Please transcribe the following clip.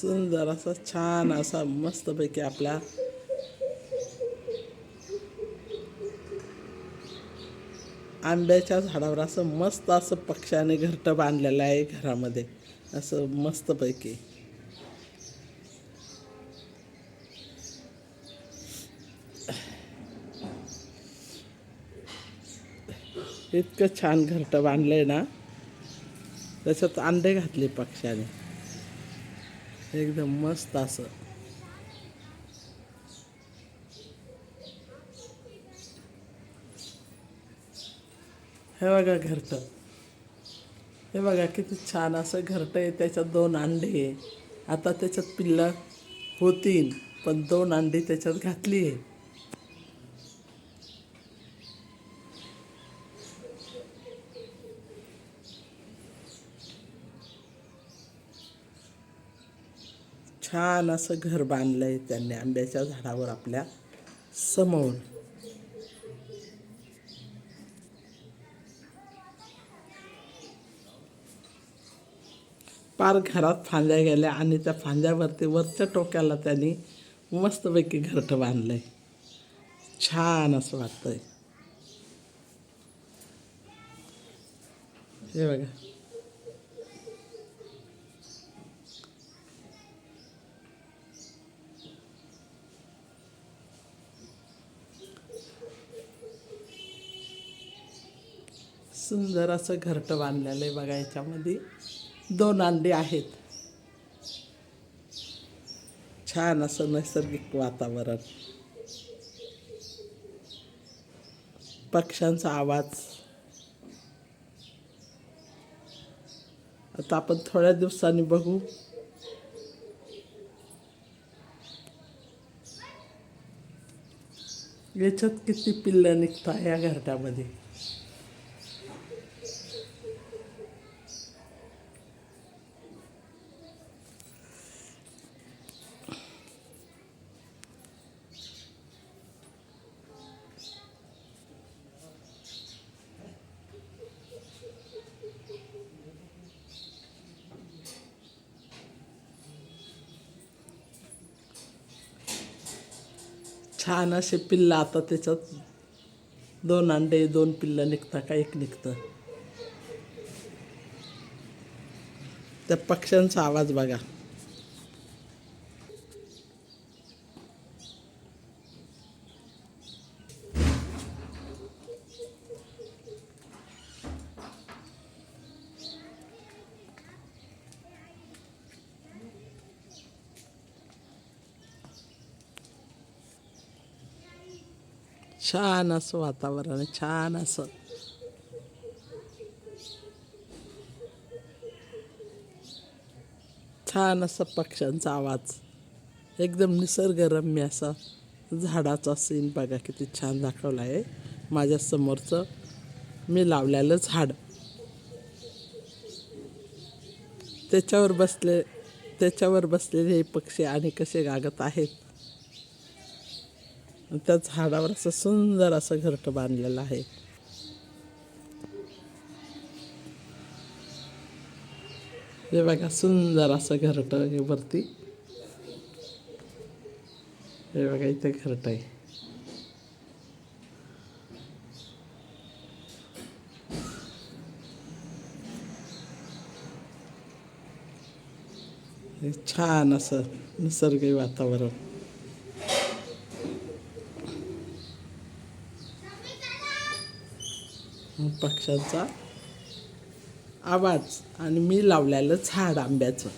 सुंदर असा छान असा मस्तपैकी आपला आंब्याच्या झाडावर असं मस्त असं पक्ष्याने घरटं बांधलेलं आहे घरामध्ये. असं मस्तपैकी. इतकं छान घरटं आहे ना. त्याच्यात अंडे घातले पक्ष्याने. एकदम मस्त असं. हे बघा घरटं. हे बघा किती छान असं घरटं आहे त्याच्यात दोन अंडे आहे. आता त्याच्यात पिल्लं होतील पण दोन अंडी त्याच्यात घातली आहे. छान असं घर बांधलंय त्यांनी आंब्याच्या झाडावर आपल्यासमोर. पार घरात फांद्या गेल्या आणि त्या फांद्यावरती वरच्या टोक्याला त्यांनी मस्तपैकी घरटं बांधलंय. छान असं वाटतंय. हे बघा. सुंदर असं घरटं बांधलेलं आहे बघा याच्यामध्ये. दोन अंडी आहेत. छान असं नैसर्गिक वातावरण. पक्ष्यांचा आवाज. आता आपण थोड्या दिवसांनी बघू. याच्यात किती पिल्लं निघतात या घरट्यामध्ये. छान असे पिल्लं आता त्याच्यात. दोन अंडे दोन पिल्लं निघतं का एक निघतं. त्या पक्ष्यांचा आवाज बघा. छान असं वातावरण आहे छान असं. छान असं पक्ष्यांचा आवाज. एकदम निसर्गरम्य असा झाडाचा सीन बघा किती छान दाखवला आहे. माझ्या समोरचं मी लावलेलं झाड. त्याच्यावर बसले त्याच्यावर बसलेले हे पक्षी आणि कसे गागत आहेत. त्या झाडावर असं सुंदर असं घरटं बांधलेलं आहे. हे बघा सुंदर असं घरटं हे वरती. हे बघा इथे घरट आहे. छान असं निसर्ग वातावरण. पक्ष्याचा आवाज. आणि मी लावलेलं झाड आंब्याचं.